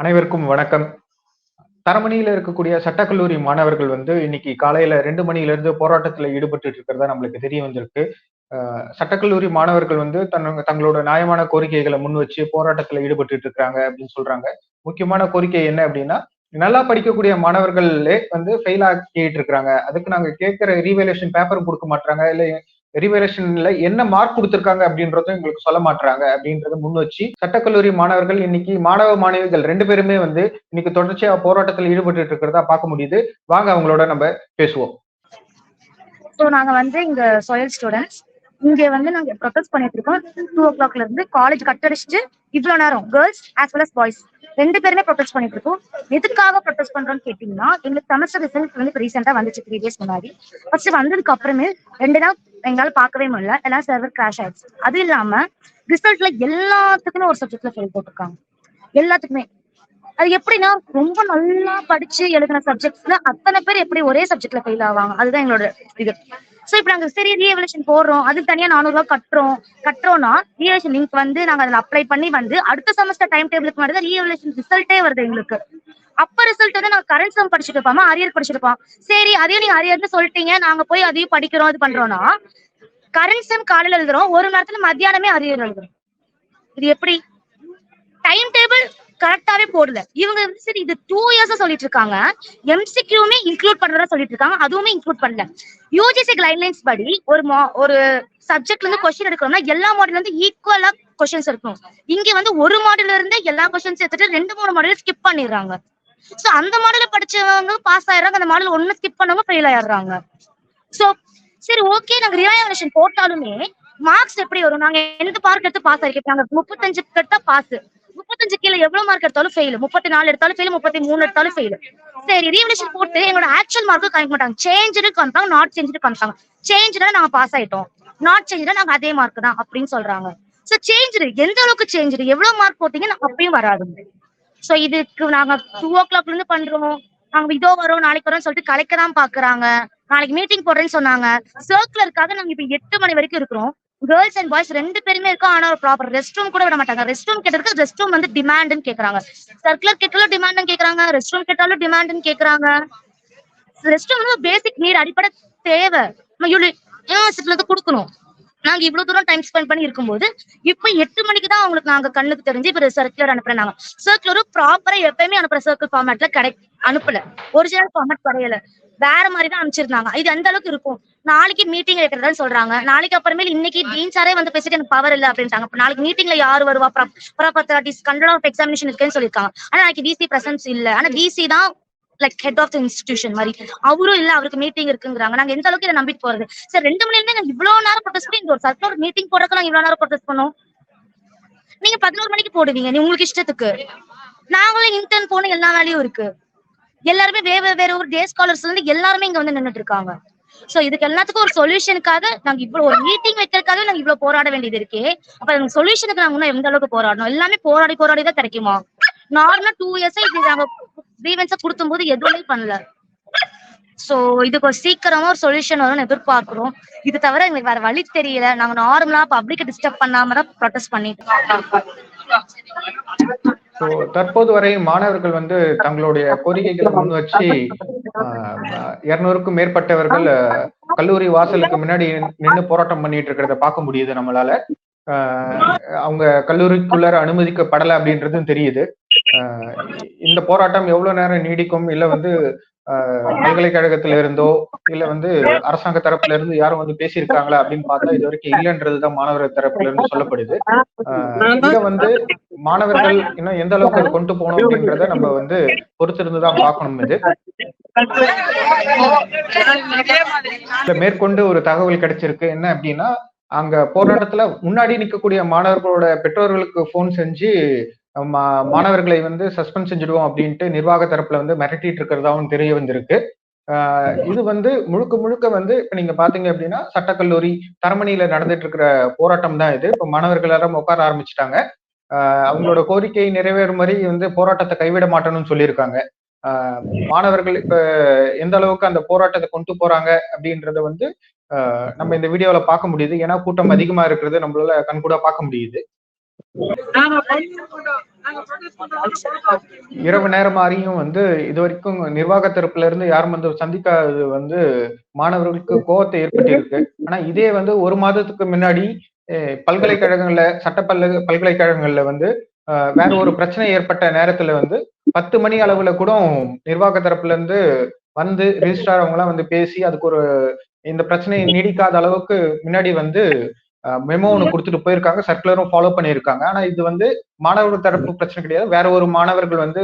அனைவருக்கும் வணக்கம். தரமணியில இருக்கக்கூடிய சட்டக்கல்லூரி மாணவர்கள் வந்து இன்னைக்கு காலையில ரெண்டு மணில இருந்து போராட்டத்துல ஈடுபட்டு இருக்கிறதா நம்மளுக்கு தெரிய வந்திருக்கு. சட்டக்கல்லூரி மாணவர்கள் வந்து தன் தங்களோட நியாயமான கோரிக்கைகளை முன் வச்சு போராட்டத்துல ஈடுபட்டு இருக்கிறாங்க அப்படின்னு சொல்றாங்க. முக்கியமான கோரிக்கை என்ன அப்படின்னா நல்லா படிக்கக்கூடிய மாணவர்களே வந்து ஃபெயில் ஆக்கிட்டு இருக்கிறாங்க. அதுக்கு நாங்க கேட்கிற ரீவேலேஷன் பேப்பர் கொடுக்க மாட்டாங்க இல்ல ரிவலேஷன்ல என்ன மார்க் கொடுத்துருக்காங்க அப்படின்றதும் எங்களுக்கு சொல்ல மாட்டாங்க அப்படின்றத முன் வச்சு சட்டக்கல்லூரி மாணவர்கள் இன்னைக்கு மாணவ மாணவிகள் ரெண்டு பேருமே வந்து இன்னைக்கு தொடர்ச்சியா போராட்டத்தில் ஈடுபட்டு இருக்கிறதா பார்க்க முடியுது. வாங்க அவங்களோட நம்ம பேசுவோம். ஸோ நாங்க வந்து இங்க சோயல் ஸ்டூடெண்ட்ஸ் இங்க வந்து நாங்க ப்ரொசஸ் பண்ணிட்டு இருக்கோம். டூ ஓ கிளாக்ல இருந்து காலேஜ் கட்டடிச்சுட்டு இவ்வளவு நேரம் girls as well as boys ரெண்டு பேருமே ப்ரொடெஸ்ட் பண்ணிட்டு இருக்கோம். எதுக்காக ப்ரொடெஸ்ட் பண்றோம்னு கேட்டீங்கன்னா எங்களுக்கு செமஸ்டர் ரிசல்ட் வந்து இப்போ ரீசெண்டா வந்துச்சு த்ரீ டேஸ் முன்னாடி. ஃபர்ஸ்ட் வந்ததுக்கு அப்புறமே ரெண்டு நாள் எங்களால பார்க்கவே முடியல. எல்லாம் சர்வர் கிராஷ் ஆயிடுச்சு. அது இல்லாம ரிசல்ட்ல எல்லாத்துக்குமே ஒரு சப்ஜெக்ட்ல ஃபெயில் போட்டிருக்காங்க. எல்லாத்துக்குமே. அது எப்படின்னா ரொம்ப நல்லா படிச்சு எழுதின சப்ஜெக்ட்ஸ்ல அத்தனை பேர் எப்படி ஒரே சப்ஜெக்ட்ல ஃபெயில் ஆவாங்க. அதுதான் எங்களோட இது. சோ இப்ப நாங்க சரி ரீஎவலேஷன் போடுறோம். அதுக்கு தனியா நானூறு ரூபாய் கட்டுறோம். கட்டுறோம்னா ரீஎவலேஷன் லிங்க் வந்து நாங்க அதுல அப்ளை பண்ணி வந்து அடுத்த செமஸ்டர் டைம் டேபிளுக்கு மட்டும் தான் ரீஎவலேஷன் ரிசல்ட்டே வருது எங்களுக்கு. அப்ப ரிசல்ட் வந்து நாங்க கரண்ட் சம் படிச்சுட்டு இருப்போமா? அரியர் படிச்சிருப்போம் சரி அதையும் நீங்க அரியர்னு சொல்லிட்டீங்க. நாங்க போய் அதையும் படிக்கிறோம் இது பண்றோம்னா கரண்ட் செம் காலையில எழுதுறோம். ஒரு நேரத்துல மத்தியானமே அரியர் எழுதுறோம். இது எப்படி? டைம் டேபிள் கரெக்டாவே போடல. இவங்க வந்து சரி இது டூ இயர்ஸா சொல்லிட்டு இருக்காங்க. எம்சிக்யூமே இன்க்ளூட் பண்றதா சொல்லிட்டு இருக்காங்க. அதுவுமே இன்க்ளூட் பண்ணல. யூஜிசி கைட்லைன்ஸ் படி ஒரு மா ஒரு சப்ஜெக்ட்ல இருந்து கொஸ்டின் எடுக்கிறோம்னா எல்லா மாடல் வந்து ஈக்குவலா கொஸ்டின்ஸ் இருக்கும் இங்க வந்து ஒரு மாடல்ல இருந்து எல்லா கொஸ்டின்ஸ் எடுத்துட்டு ரெண்டு மூணு மாடல் ஸ்கிப் பண்ணிடுறாங்க. சோ அந்த மாடல படிச்சவங்க பாஸ் ஆயிடுறாங்க. அந்த மாடல் ஒண்ணு ஸ்கிப் பண்ணவங்க ஃபெயில் ஆயிடுறாங்க. சோ சரி ஓகே நாங்க ரிவாலுவேஷன் போட்டாலுமே மார்க்ஸ் எப்படி வரும்? நாங்க எந்த மார்க் எடுத்து பாஸ் ஆயிருக்கோம் நாங்க முப்பத்தஞ்சு கிட்ட பாஸ் முப்பத்தஞ்சு கீழே எவ்வளவு மார்க் எடுத்தாலும் ஃபெயில் முப்பத்தி நாலு எடுத்தாலும் ஃபெயில் முப்பத்தி மூணு எடுத்தாலும் ஃபெயில் சரி ரீவலேஷன் போட்டு எங்களோட ஆக்சுவல் மார்க்கு காமிக்க மாட்டாங்க சேஞ்சு காமிப்பாங்க நாட் சேஞ்சு காமிப்பாங்க சேஞ்சுனா நாங்க பாஸ் ஆயிட்டோம். நாட் சேஞ்சுனா நாங்க அதே மார்க் தான் அப்படின்னு சொல்றாங்க. சோ சேஞ்சு எந்த அளவுக்கு சேஞ்சு எவ்வளவு மார்க் போட்டீங்கன்னா அப்பயும் வராது சோ இதுக்கு நாங்க டூ ஓ கிளாக்ல இருந்து பண்றோம். நாங்க இதோ வரோம் நாளைக்கு வரோம் சொல்லிட்டு கலைக்க தான் பாக்குறாங்க. நாளைக்கு மீட்டிங் போடுறேன்னு சொன்னாங்க. சர்க்குலருக்காக நாங்க இப்ப எட்டு மணி வரைக்கும் இருக்கிறோம். கேர்ள்ஸ் அண்ட் பாய்ஸ் ரெண்டு பேருமே இருக்கோம் ஆனா ஒரு ப்ராப்பர் ரெஸ்ட் ரூம் கூட விட மாட்டாங்க. ரெஸ்ட் ரூம் கேட்டதுக்கு ரெஸ்ட் ரூம் வந்து டிமாண்ட்னு கேக்குறாங்க. சர்க்குலர் கேட்டாலும் டிமாண்ட்னு கேக்குறாங்க. ரெஸ்ட் ரூம் கேட்டாலும் டிமாண்ட்னு கேக்குறாங்க. ரெஸ்ட் ரூம் வந்து பேசிக் நீட் அடிப்படை தேவை. நம்ம யூனிவர்சிட்டில இருந்து கொடுக்கணும். நாங்க இவ்வளவு தூரம் டைம் ஸ்பெண்ட் பண்ணி இருக்கும்போது இப்ப எட்டு மணிக்கு தான் அவங்களுக்கு நாங்க கண்ணுக்கு தெரிஞ்சு இப்ப சர்க்குலர் அனுப்புறாங்க சர்க்குலர் ப்ராப்பரா எப்பயுமே அனுப்புற சர்க்கிள் ஃபார்மேட்ல கிடை அனுப்பல ஒரிஜினல் ஃபார்மேட் கிடையல வேற மாதிரி தான் அனுப்பிச்சிருந்தாங்க இது எந்த அளவுக்கு இருக்கும் நாளைக்கு மீட்டிங் வைக்கிறதா சொல்றாங்க நாளைக்கு அப்புறமே இன்னைக்கு டீன் சாரே வந்து பேசிட்டு எனக்கு பவர் இல்ல அப்படின்ட்டாங்க அப்ப நாளைக்கு மீட்டிங்ல யாரு வருவா ப்ராப்பர் கண்ட்ரோல் ஆஃப் எக்ஸாமினேஷன் இருக்குன்னு சொல்லியிருக்காங்க ஆனா நாளைக்கு டிசி பிரசன்ஸ் இல்ல ஆனா டிசி தான் like head of the institution மாதிரி. அவரும் இல்ல அவருக்கு மீட்டிங் இருக்குங்கிறாங்க. நாங்க எந்த அளவுக்கு இதை நம்பிட்டு போறது? சார் ரெண்டு மணி நேரம் நாங்க இவ்வளவு நேரம் ப்ரொடெஸ்ட் பண்ணி இந்த ஒரு சர்க்கிள் மீட்டிங் போடுறதுக்கு நாங்க இவ்வளவு நேரம் ப்ரொடெஸ்ட் பண்ணோம். நீங்க பதினோரு மணிக்கு போடுவீங்க நீ உங்களுக்கு இஷ்டத்துக்கு. நாங்களும் இன்டர்ன் போன எல்லா வேலையும் இருக்கு. எல்லாருமே வேற வேற ஒரு டே ஸ்காலர்ஸ்ல இருந்து எல்லாருமே இங்க வந்து நின்னுட்டு இருக்காங்க. சோ இதுக்கு எல்லாத்துக்கும் ஒரு சொல்யூஷனுக்காக நாங்க இவ்வளவு ஒரு மீட்டிங் வைக்கிறதுக்காக நாங்க இவ்வளவு போராட வேண்டியது இருக்கே. அப்ப அந்த சொல்யூஷனுக்கு நாங்க இன்னும் எந்த அளவுக்கு போராடணும்? எல்லாமே போராடி போராடி தான் கிடைக்குமா? நார்மலா டூ இயர்ஸா இது நாங்க கிரீவன்ஸ குடுத்தும் போது எதுவுமே பண்ணல. சோ இதுக்கு ஒரு சீக்கிரமா ஒரு சொல்யூஷன் வரும்னு எதிர்பார்க்கிறோம். இது தவிர எங்களுக்கு வேற வழி தெரியல. நாங்க நார்மலா பப்ளிக் டிஸ்டர்ப் பண்ணாம தான் ப்ரொடெஸ்ட் பண்ணிட்டு தற்போது வரை மாணவர்கள் வந்து தங்களுடைய கோரிக்கைகளை முன் வச்சு இருநூறுக்கும் மேற்பட்டவர்கள் கல்லூரி வாசலுக்கு முன்னாடி நின்று போராட்டம் பண்ணிட்டு இருக்கிறத பார்க்க முடியுது நம்மளால. அவங்க கல்லூரிக்குள்ளார அனுமதிக்கப்படலை அப்படின்றதும் தெரியுது. இந்த போராட்டம் எவ்வளவு நேரம் நீடிக்கும்? இல்ல வந்து பல்கலைக்கழகத்துல இருந்தோ இல்ல வந்து அரசாங்க தரப்புல இருந்து யாரும் வந்து பேசியிருக்காங்களா அப்படின்னு பார்த்தா இது வரைக்கும் இல்லைன்றதுதான் மாணவர் தரப்புல இருந்து சொல்லப்படுது. இத வந்து மாணவர்கள் இன்னும் எந்த அளவுக்கு கொண்டு போகணும் அப்படின்றத நம்ம வந்து பொறுத்திருந்துதான் பார்க்கணும் இது. மேற்கொண்டு ஒரு தகவல் கிடைச்சிருக்கு. என்ன அப்படின்னா அங்க போராட்டத்துல முன்னாடி நிக்கக்கூடிய மாணவர்களோட பெற்றோர்களுக்கு போன் செஞ்சு மாணவர்களை வந்து சஸ்பெண்ட் செஞ்சிடுவோம் அப்படின்ட்டு நிர்வாக தரப்புல வந்து மிரட்டிட்டு இருக்கிறதாவும் தெரிய வந்திருக்கு. இது வந்து முழுக்க முழுக்க வந்து இப்ப நீங்க பாத்தீங்க அப்படின்னா சட்டக்கல்லூரி தரமணியில நடந்துட்டு இருக்கிற போராட்டம் தான் இது. இப்ப மாணவர்கள் எல்லாரும் உட்கார ஆரம்பிச்சிட்டாங்க. அவங்களோட கோரிக்கை நிறைவேறும் மாதிரி வந்து போராட்டத்தை கைவிட மாட்டோம்னு சொல்லியிருக்காங்க. மாணவர்கள் இப்ப எந்த அளவுக்கு அந்த போராட்டத்தை கொண்டு போறாங்க அப்படின்றத வந்து நம்ம இந்த வீடியோல பார்க்க முடியுது. ஏன்னா கூட்டம் அதிகமா இருக்கிறது நம்மளால கண்கூட பார்க்க முடியுது. இரவு நேரம் மாறியும் வந்து இது வரைக்கும் நிர்வாக தரப்புல இருந்து யாரும் வந்து சந்திக்காதது வந்து மாணவர்களுக்கு கோவத்தை ஏற்பட்டிருக்கு. ஆனா இதே வந்து ஒரு மாதத்துக்கு முன்னாடி பல்கலைக்கழகங்கள்ல சட்ட பல்ல பல்கலைக்கழகங்கள்ல வந்து அஹ், வேற ஒரு பிரச்சனை ஏற்பட்ட நேரத்துல வந்து பத்து மணி அளவுல கூட நிர்வாக தரப்புல இருந்து வந்து ரிஜிஸ்ட்ரார் அவங்க எல்லாம் வந்து பேசி அதுக்கு ஒரு இந்த பிரச்சனை நீடிக்காத அளவுக்கு முன்னாடி வந்து மெமோ ஒன்று கொடுத்துட்டு போயிருக்காங்க. சர்க்குலரும் ஃபாலோ பண்ணியிருக்காங்க. ஆனா இது வந்து மாணவர்கள் தரப்பு பிரச்சனை கிடையாது. வேற ஒரு மாணவர்கள் வந்து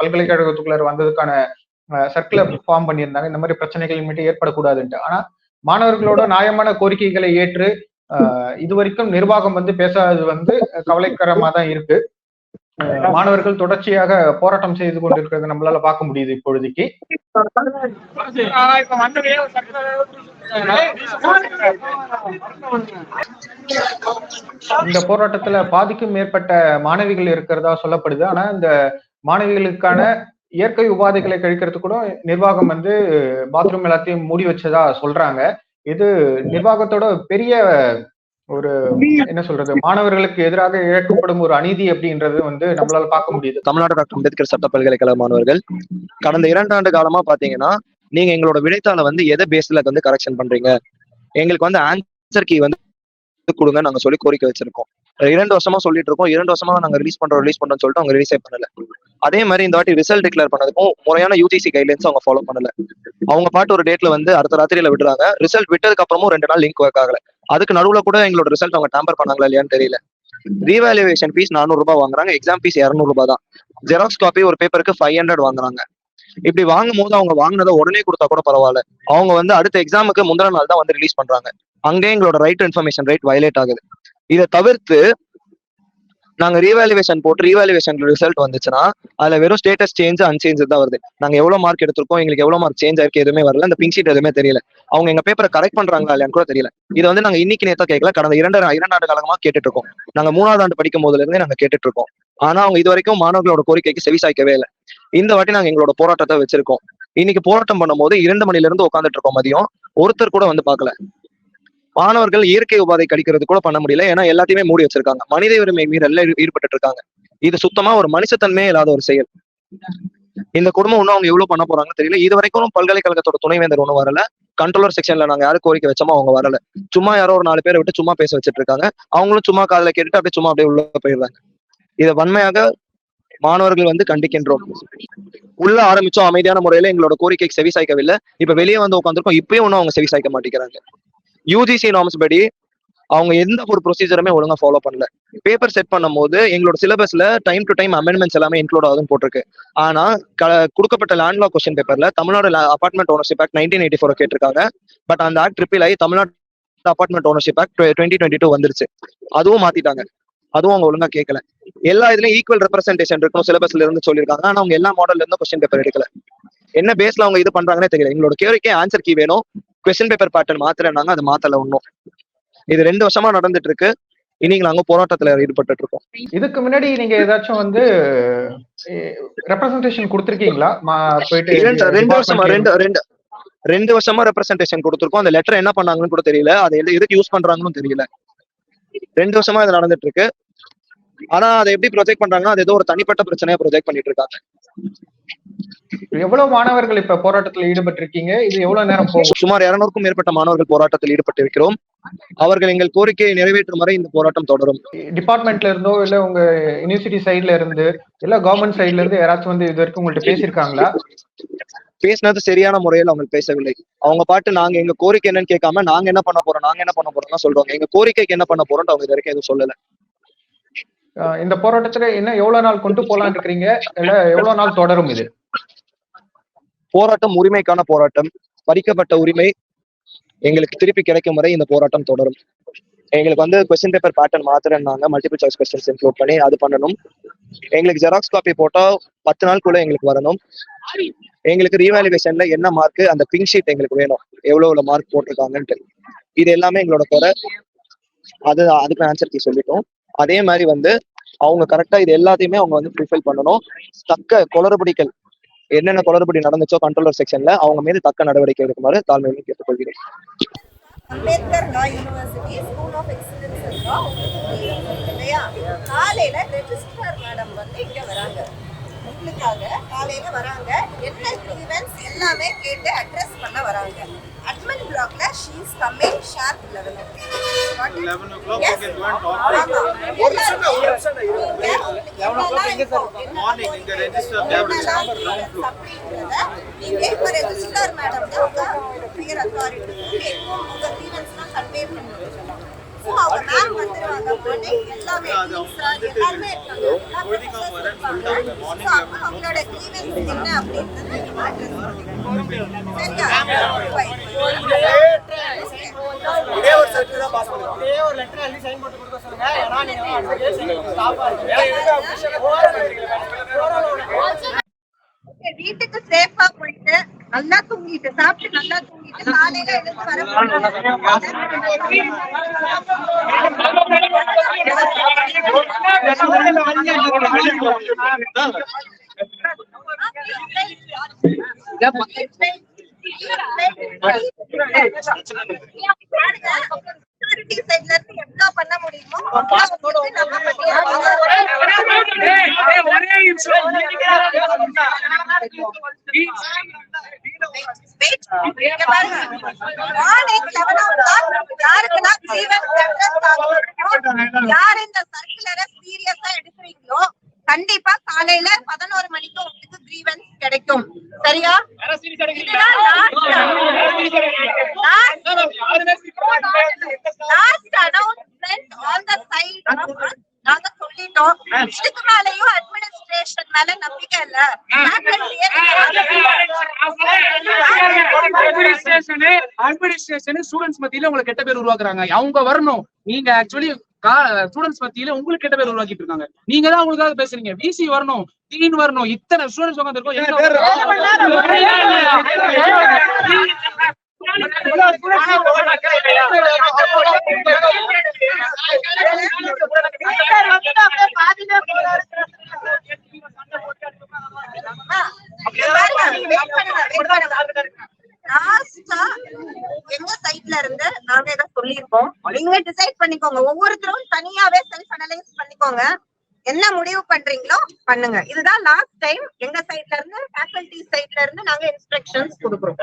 பல்கலைக்கழகத்துக்குள்ள வந்ததுக்கான சர்க்குலர் ஃபார்ம் பண்ணியிருந்தாங்க. இந்த மாதிரி பிரச்சனைகள் மட்டும் ஏற்படக்கூடாதுன்ட்டு. ஆனா மாணவர்களோட நியாயமான கோரிக்கைகளை ஏற்று இது வரைக்கும் நிர்வாகம் வந்து பேசாதது வந்து கவலைக்கரமா தான் இருக்கு. மாணவர்கள் தொடர்ச்சியாக போராட்டம் செய்து கொண்டிருக்கிறது நம்மளால பார்க்க முடியுது இப்பொழுதைக்கு. இந்த போராட்டத்துல பாதிக்கும் மேற்பட்ட மாணவிகள் இருக்கிறதா சொல்லப்படுது. ஆனா இந்த மாணவிகளுக்கான இயற்கை உபாதைகளை கழிக்கிறது கூட நிர்வாகம் வந்து பாத்ரூம் எல்லாத்தையும் மூடி வச்சதா சொல்றாங்க. இது நிர்வாகத்தோட பெரிய ஒரு என்ன சொல்றது மாணவர்களுக்கு எதிராக இழக்கப்படும் ஒரு அநீதி அப்படின்றது வந்து நம்மளால பார்க்க முடியுது. தமிழ்நாடு டாக்டர் அம்பேத்கர் சட்ட பல்கலைக்கழக மாணவர்கள் கடந்த இரண்டு ஆண்டு காலமா பாத்தீங்கன்னா நீங்க எங்களோட விடைத்தாளை வந்து எதை பேஸ்ல வந்து கரெக்ஷன் பண்றீங்க? எங்களுக்கு வந்து ஆன்சர் கீ வந்து கொடுங்க நாங்க சொல்லி கோரிக்கை வச்சிருக்கோம். இரண்டு வருஷமா சொல்லிட்டு இருக்கோம். இரண்டு வருஷமா நாங்க ரிலீஸ் பண்றோம் ரிலீஸ் பண்றோம்னு சொல்லிட்டு அவங்க ரிலீஸே பண்ணல. அதே மாதிரி இந்த வாட்டி ரிசல்ட் டிக்ளேர் பண்ணதுக்கும் முறையான யூஜிசி கைட்லைன்ஸ் அவங்க ஃபாலோ பண்ணல. அவங்க பாட்டு ஒரு டேட்ல வந்து அடுத்த ராத்திரியில விடுறாங்க. ரிசல்ட் விட்டதுக்கு அப்புறமும் ரெண்டு நாள் லிங்க் ஒர்க் ஆகல. அதுக்கு நடுவுல கூட எங்களோட ரிசல்ட் அவங்க டேம்பர் பண்ணாங்களா இல்லையான்னு தெரியல. ரீவேல்யூவேஷன் ஃபீஸ் நானூறு ரூபாய் வாங்குறாங்க எக்ஸாம் ஃபீஸ் இரநூறு ரூபாய் தான். ஜெராக்ஸ் காப்பி ஒரு பேப்பருக்கு ஃபைவ் ஹண்ட்ரட் வாங்குறாங்க. இப்படி வாங்கும் போது அவங்க வாங்கினதை உடனே கொடுத்தா கூட பரவாயில்ல. அவங்க வந்து அடுத்த எக்ஸாமுக்கு முந்தின நாள் தான் வந்து ரிலீஸ் பண்றாங்க. அங்கே எங்களோட ரைட் இன்ஃபர்மேஷன் ரைட் வயலேட் ஆகுது. இதை தவிர்த்து நாங்க ரீவேல்யூவேஷன் போட்டு ரீவேல்யூவேஷன் ரிசல்ட் வந்துச்சுன்னா அதுல வெறும் ஸ்டேட்டஸ் சேஞ்ச் அன்சேஞ்ச் தான் வருது. நாங்க எவ்வளவு மார்க் எடுத்திருக்கோம் எங்களுக்கு எவ்வளவு மார்க் சேஞ்ச் ஆயிருக்கு எதுவுமே வரல. அந்த பிங்க் ஷீட் எதுவுமே தெரியல. அவங்க எங்க பேப்பரை கரெக்ட் பண்றாங்களா இல்லையான்னு கூட தெரியல. இது வந்து நாங்க இன்னைக்கு நேத்தா கேட்கல கடந்த இரண்டு இரண்டு ஆண்டு காலமா கேட்டுட்டு இருக்கோம். நாங்க மூணாவது ஆண்டு படிக்கும் போதுல இருந்தே நாங்க கேட்டுட்டு இருக்கோம். ஆனா அவங்க இது வரைக்கும் மாணவர்களோட கோரிக்கைக்கு செவிசாய்க்கவே இல்லை. இந்த வாட்டி நாங்க எங்களோட போராட்டத்தை வச்சிருக்கோம். இன்னைக்கு போராட்டம் பண்ணும்போது இரண்டு மணில இருந்து உட்காந்துட்டு இருக்கோம் மதியம். ஒருத்தர் கூட வந்து பாக்கல மாணவர்கள் இயற்கை உபாதை கடிக்கிறது கூட பண்ண முடியல. ஏன்னா எல்லாத்தையுமே மூடி வச்சிருக்காங்க. மனித உரிமை மீறல்ல ஈடுபட்டு இருக்காங்க இது சுத்தமா ஒரு மனுஷத்தன்மையே இல்லாத ஒரு செயல். இந்த குடும்பம் இன்னும் அவங்க எவ்வளவு பண்ண போறாங்கன்னு தெரியல. இது வரைக்கும் பல்கலைக்கழகத்தோட துணைவேந்தர் ஒன்றும் வரல. கண்ட்ரோலர் செக்ஷன்ல நாங்க யாரும் கோரிக்கை வச்சோமோ அவங்க வரல. சும்மா யாரோ ஒரு நாலு பேரை விட்டு சும்மா பேச வச்சிட்டு இருக்காங்க அவங்களும் சும்மா காதுல கேட்டுட்டு அப்படியே சும்மா அப்படியே உள்ள போயிடுறாங்க. இதை வன்மையாக மாணவர்கள் வந்து கண்டிக்கின்றோம். உள்ள ஆரம்பிச்சோம் அமைதியான முறையில. எங்களோட கோரிக்கைக்கு செவி சாய்க்கவில்லை. இப்ப வெளியே வந்து உட்காந்துருக்கோம் இப்பயும் ஒன்னும் அவங்க செவி சாய்க்க மாட்டேங்கிறாங்க. யூஜிசி நார்ம்ஸ் படி அவங்க எந்த ஒரு ப்ரொசீஜருமே ஒழுங்கா ஃபாலோ பண்ணல. பேப்பர் செட் பண்ணும்போது எங்களோட சிலபஸ்ல டைம் டு டைம் அமெண்ட்மெண்ட்ஸ் எல்லாமே இன்க்ளூட் ஆகுதுன்னு போட்டிருக்கு. ஆனா க- கொடுக்கப்பட்ட லேண்ட் லா கொஸ்டின் பேப்பர்ல Tamil Nadu apartment ownership act nineteen eighty four கேட்டிருக்காங்க. பட் அந்த ஆக்ட் ரிப்பீல் ஆகி Tamil Nadu apartment ownership act twenty twenty two வந்துருச்சு. அதுவும் மாத்திட்டாங்க. அதுவும் அவங்க ஒழுங்கா கேட்கல எல்லா இதுலயும் ஈக்குவல் ரெப்ரஸன்டேஷன் இருக்கணும் சிலபஸ்ல இருந்து சொல்லியிருக்காங்க. ஆனா அவங்க எல்லா மாடல்ல இருந்து கொஸ்டின் பேப்பர் எடுக்கல. என்ன பேஸ்ல அவங்க இது பண்றாங்கன்னே தெரியல. எங்களோட கேள்விக்கே ஆன்சர் கீ வேணும். கொஸ்டின் பேப்பர் பேட்டர்ன் மாத்திரனாங்க அது மாத்தல ஒன்றும் இது ரெண்டு வருஷமா நடந்துட்டு இருக்கு இன்னைக்கு நாங்க போராட்டத்துல ஈடுபட்டு இருக்கோம் இதுக்கு முன்னாடி நீங்க ஏதாச்சும் வந்து ரெப்ரசன்டேஷன் கொடுத்திருக்கீங்களா? போயிட்டு ரெண்டு வருஷமா ரெண்டு ரெண்டு ரெண்டு வருஷமா ரெப்ரசன்டேஷன் கொடுத்துருக்கோம். அந்த லெட்டர் என்ன பண்ணாங்கன்னு கூட தெரியல. அதை எது- எதுக்கு யூஸ் பண்றாங்கன்னு தெரியல. ரெண்டு வருஷமா இது நடந்துட்டு இருக்கு ஆனா அதை எப்படி ப்ரொஜெக்ட் பண்றாங்கன்னா அது ஏதோ ஒரு தனிப்பட்ட பிரச்சனையா ப்ரொஜெக்ட் பண்ணிட்டு இருக்காங்க. எவ்வளவு மாணவர்கள் இப்ப போராட்டத்துல ஈடுபட்டு இருக்கீங்க இது எவ்வளவு நேரம் போகும்? சுமார் இருநூறுக்கும் மேற்பட்ட மாணவர்கள் போராட்டத்தில் ஈடுபட்டு இருக்கிறோம் அவர்கள் எங்கள் கோரிக்கையை நிறைவேற்றும் வரை இந்த போராட்டம் தொடரும். டிபார்ட்மெண்ட்ல இருந்தோ இல்ல உங்க யூனிவர்சிட்டி சைடுல இருந்து இல்ல கவர்மெண்ட் சைடுல இருந்து யாராச்சும் வந்து இது வரைக்கும் உங்கள்ட்ட பேசியிருக்காங்களா? பேசினது சரியான முறையில் அவங்க பேசவில்லை. அவங்க பாட்டு நாங்க எங்க கோரிக்கை என்னன்னு கேட்காம நாங்க என்ன பண்ண போறோம் நாங்க என்ன பண்ண போறோம்னு சொல்றாங்க. எங்க கோரிக்கைக்கு என்ன பண்ண போறோம்னு அவங்க இது வரைக்கும் எதுவும் சொல்லல. இந்த போராட்டத்துல என்ன எவ்வளவு நாள் கொண்டு போலாம் இருக்கிறீங்க? இல்ல எவ்வளவு நாள் தொடரும் இது? போராட்டம் உரிமைக்கான போராட்டம். பறிக்கப்பட்ட உரிமை எங்களுக்கு திருப்பி கிடைக்கும் வரை இந்த போராட்டம் தொடரும். எங்களுக்கு வந்து கொஸ்டின் பேப்பர் பேட்டர்ன் மாத்திரம்னாங்க. மல்டிபிள் சாய்ஸ் கொஸ்டின்ஸ் இன்க்ளூட் பண்ணி அது பண்ணணும். எங்களுக்கு ஜெராக்ஸ் காப்பி போட்டா பத்து நாளுக்குள்ள எங்களுக்கு வரணும். எங்களுக்கு ரீவேல்யூவேஷன்ல என்ன மார்க் அந்த பிங்க் ஷீட் எங்களுக்கு வேணும். எவ்வளவு மார்க் போட்டிருக்காங்கன்ட்டு. இது எல்லாமே எங்களோட குறை. அது அதுக்கு ஆன்சர் கீ சொல்லிட்டோம். அதே மாதிரி வந்து அவங்க கரெக்டா இது எல்லாத்தையுமே அவங்க வந்து ப்ரிஃபைல் பண்ணணும். தக்க குளறுபடிகள் என்னென்ன குளறுபடி நடந்துச்சோ கண்ட்ரோலர் செக்ஷன்ல அவங்க மீது தக்க நடவடிக்கை எடுக்குமாறு தாழ்மையுடன் கேட்டுக்கொள்கிறேன். Ambedkar law university school of excellence இல்லையா? காலையில ரெஜிஸ்ட்ரார் மேடம் வந்து இங்க வராங்க. உங்களுக்காக காலையில வராங்க. என்ன எல்லாமே கேட்டு அட்ரஸ் பண்ண வராங்க. அட்மின் பிளாக்ல she is coming sharp 11 11 o'clock can go and talk to நீங்க இப்ப ரெஜிஸ்ட்ரார் மேடம் தான் உங்க பியர் அத்தாரிட்டி கேட்கும் அவங்களோட கிரீவன்ஸ் என்ன அப்படின்னு நீங்க ஒரு சர்க்கிள் தான் பாஸ் பண்ணுவோம் ஒரு லெட்டர் எழுதி சைன் போட்டு கொடுக்க சொல்லுங்க ஏன்னா நீங்க ஸ்டாப்பா இருக்கீங்க வீட்டுக்கு சேஃபா போயிட்டு நல்லா தூங்கிட்டு சாப்பிட்டு நல்லா தூங்கிட்டு காலையில எழுந்து சைட்ல இருந்து எவ்வளவு பண்ண முடியுமோ அவ்வளவு வந்து நம்ம Wait, இங்க பாருங்க. Morning 11 o'clock யாருக்கெல்லாம் grievance address ஆகணும், யார் இந்த circular-அ serious ஆ எடுக்கிறீங்களோ கண்டிப்பா காலையில பதினோரு மணிக்கு உங்களுக்கு கிரீவன்ஸ் கிடைக்கும் சரியா இதுதான் last announcement on the side நாங்க சொல்லிட்டோம் இதுக்கு மேலயும் அட்மினிஸ்ட்ரேஷன் மேல நம்பிக்கை இல்ல அட்மினிஸ்ட்ரேஷனு அட்மினிஸ்ட்ரேஷனு ஸ்டூடெண்ட்ஸ் மத்தியில உங்களுக்கு கெட்ட பேர் உருவாக்குறாங்க அவங்க வரணும் நீங்க ஆக்சுவலி ஸ்டூடெண்ட்ஸ் மத்தியில உங்களுக்கு கெட்ட பேர் உருவாக்கிட்டு இருக்காங்க நீங்க தான் உங்களுக்காக பேசுறீங்க விசி வரணும் டீன் வரணும் இத்தனை ஸ்டூடெண்ட்ஸ் உட்காந்துருக்கோம் லாஸ்டா எங்க சைட்ல இருந்து நாங்க இதை சொல்லியிருக்கோம். நீங்க டிசைட் பண்ணிக்கோங்க. ஒவ்வொருத்தரும் தனியாவே செல்ஃப் அனலைஸ் பண்ணிக்கோங்க. என்ன முடிவு பண்றீங்களோ பண்ணுங்க. இதுதான் லாஸ்ட் டைம் எங்க சைட்ல இருந்து ஃபேக்கல்டி சைட்ல இருந்து நாங்க இன்ஸ்ட்ரக்ஷன்ஸ் கொடுக்குறோம்.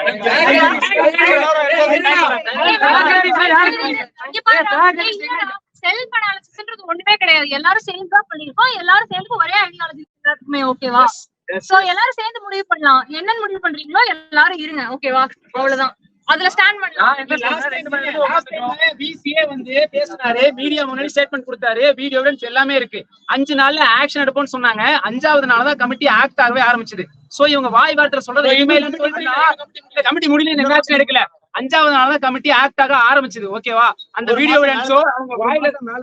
செல்ஃப் அனாலிசிஸ்ன்றது ஒண்ணுமே கிடையாது. எல்லாரும் சேர்ந்து தான் பண்ணிருக்கோம் எல்லாரும் சேர்ந்து ஒரே ஐடியாலஜி ஓகேவா சோ எல்லாரும் சேர்ந்து முடிவு பண்ணலாம். என்னன்னு முடிவு பண்றீங்களோ எல்லாரும் இருங்க. ஓகேவா அவ்வளவுதான். அதுல ஸ்டாண்ட் பண்ணலாம். விசிஏ வந்து பேசினாரு. மீடியா முன்னாடி ஸ்டேட்மெண்ட் கொடுத்தாரு. வீடியோ எல்லாமே இருக்கு. அஞ்சு நாள்ல ஆக்ஷன் எடுப்போம்னு சொன்னாங்க. அஞ்சாவது நாள் தான் கமிட்டி ஆக்ட் ஆகவே ஆரம்பிச்சது. சோ இவங்க வாய் வார்த்தை சொல்றது கமிட்டி முடியல ஆக்ஷன் எடுக்கல. அஞ்சாவது நாள் தான் கமிட்டி ஆக்ட் ஆக ஆரம்பிச்சது ஓகேவா அந்த வீடியோ எவிடன்ஸோ அவங்க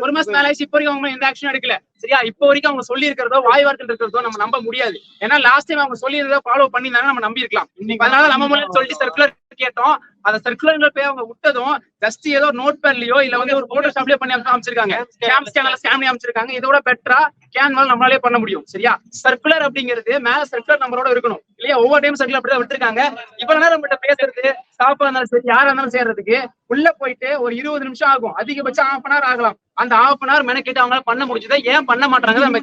ஒரு மாசம் ஆயிடுச்சு இப்போ வரைக்கும் அவங்க எந்த ஆக்ஷன் எடுக்கல. சரியா? இப்போ வரைக்கும் அவங்க சொல்லி இருக்கிறதோ வாய் வார்த்தை இருக்கிறதோ நம்ம நம்ப முடியாது. ஏன்னா லாஸ்ட் டைம் அவங்க சொல்லி இருந்ததை ஃபாலோ பண்ணியிருந்தாங்க நம்ம நம்பி இருக்கலாம் அதனால நம்ம மூலம் சொல்லிட்டு சர்க்குலர் கேட்டோம். அந்த சர்க்குலர் போய் அவங்க விட்டதும் ஜஸ்ட் ஏதோ நோட் பேர்லயோ இல்ல வந்து ஒரு போட்டோஷாப்லயோ பண்ணி அமைச்சிருக்காங்க கேம் ஸ்கேனர்ல ஸ்கேன் பண்ணி அமைச்சிருக்காங்க இதோட பெட்டரா கேன்வால் நம்மளாலே பண்ண முடியும் சரியா? சர்க்குலர் அப்படிங்கிறது மேல சர்க்குலர் நம்பரோட இருக்கணும் இல்லையா? ஒவ்வொரு டைம் சர்க்குலர் அப்படிதான் விட்டுருக்காங்க. இவ்வளவு நேரம் நம்மகிட்ட பேசுறது சாப்பாடு இருந்தாலும் சரி யாரா இருந்தாலும் சேர்றதுக்கு உள்ள போயிட்டு ஒரு இருபது நிமிஷம் ஆகும். அதிகபட்சம் ஹாஃப் அன் ஹவர் ஆகலாம். அந்த ஹாஃப் அன் ஹவர் மெனக்கிட்டு அவங்களால பண்ண முடிஞ்சதை ஏன் பண்ண மாட்டாங்க நம்ம.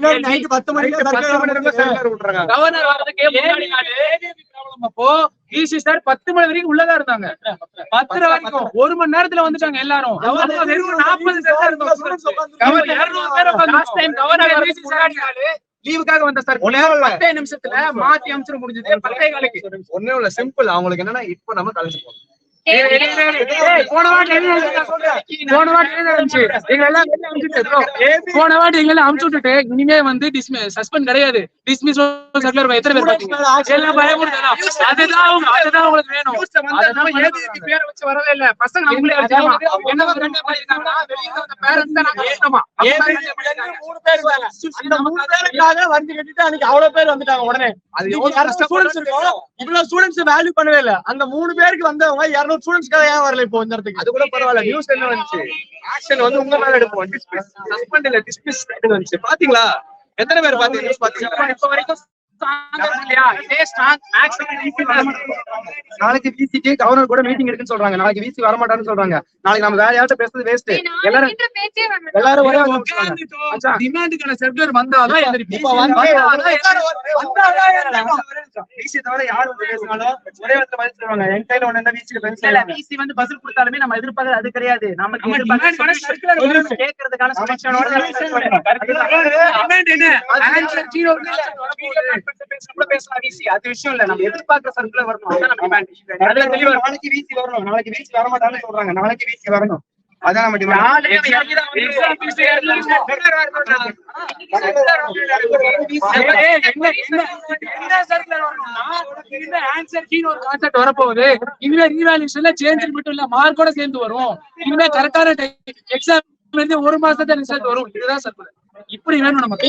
கவர்னர் problem அப்போ ஈசி சார் பத்து மணி வரைக்கும் உள்ளதா இருந்தாங்க. பத்தரை வரைக்கும். ஒரு மணி நேரத்துல வந்துட்டாங்க எல்லாரும். அப்ப வெறும் நாற்பது பேர் லீவுக்காக வந்த சார். பத்தே நிமிஷத்துல மாத்தி அமைச்சிட முடிஞ்சது. பத்தே காலுக்கு. ஒண்ணும் இல்ல சிம்பிள் அவங்களுக்கு என்னன்னா இப்ப நம்ம கலைச்சு போகணும். போன வாட்டி? போன? எங்களை எல்லாம் வெளிய அனுப்பிச்சுட்டு bro. போன வாட்டி எங்களை அனுப்பிச்சு விட்டுட்டு இனிமே வந்து சஸ்பெண்ட் கிடையாது. டிஸ்மிஸ் சர்க்குலர் எத்தனை பேர் பாத்தீங்க? எல்லாம் பயமுறுத்தா அதுதான் அவங்க அதுதான் உங்களுக்கு வேணும். பேரை வச்சு வரவே இல்ல. பசங்க நம்மளே என்ன ரெண்டு பேர் இருக்காங்கன்னா வெளிய இருந்த பேரண்ட்ஸ் தான் நாங்க ஏத்தமா மூணு பேர் இருக்காங்க அந்த மூணு பேருக்காக வண்டி கட்டிட்டு அன்னைக்கு அவ்வளவு பேர் வந்துட்டாங்க உடனே. அது எவ்வளவு இவ்வளவு ஸ்டூடெண்ட்ஸ் வேல்யூ பண்ணவே இல்ல. அந்த மூணு பேருக்கு வந்தவங்க இருநூறு ஸ்டூடெண்ட்ஸ்க்காக ஏன் வரல இப்போ இந்த இடத்துக்கு? அது கூட பரவாயில்ல. நியூஸ் என்ன வந்துச்சு? ஆக்ஷன் வந்து உங்க மேல எடுப்போம். டிஸ்மிஸ் சஸ்பெண்ட் இல்ல டிஸ்மிஸ் வந்துச்சு. பாத்தீங்களா? எத்தனை பேர் பாத்தீங்க? நியூஸ் பாத்தீங்களா? இப்ப வரைக்கும் நாளைக்கு விசிக்கு கவர்னர் கூட மீட்டிங் இருக்குன்னு சொல்றாங்க. நாளைக்கு விசி வர மாட்டான்னு சொல்றாங்க. நாளைக்கு நம்ம வேற யார்கிட்ட பேசுறது வேஸ்ட் எல்லாரும். எல்லாரும் ஒரே டிமாண்டுக்கான சர்க்குலர் வந்தாதான் வந்து விசி தவிர யார் வந்து பேசினாலும் ஒரே பதில் சொல்லுவாங்க. என் கையில ஒண்ணு விசிக்கு பதில் வந்து பதில் கொடுத்தாலுமே நம்ம எதிர்பார்க்கறது அது கிடையாது. நமக்கு நம்ம எதிர்பார்க்கறது கேட்கறதுக்கான. அது விஷயம் இல்ல. நம்ம எதிர்பார்க்கிற சர்க்குலர் வரணும். நாளைக்கு விசி வரணும். நாளைக்கு விசி வர மாட்டான்னு சொல்றாங்க. நாளைக்கு விசி வரணும். அதான் நம்ம வரப்போகுது. இனிமே ரீவேல்யூஷன்ல சேஞ்ச் மட்டும் இல்ல மார்க்கோட சேர்ந்து வரும். இனிமே கரெக்டான எக்ஸாம் இருந்து ஒரு மாசத்துல ரிசல்ட் வரும். இதுதான் சர்க்குலர் இப்படி வேணும் எல்லாரும்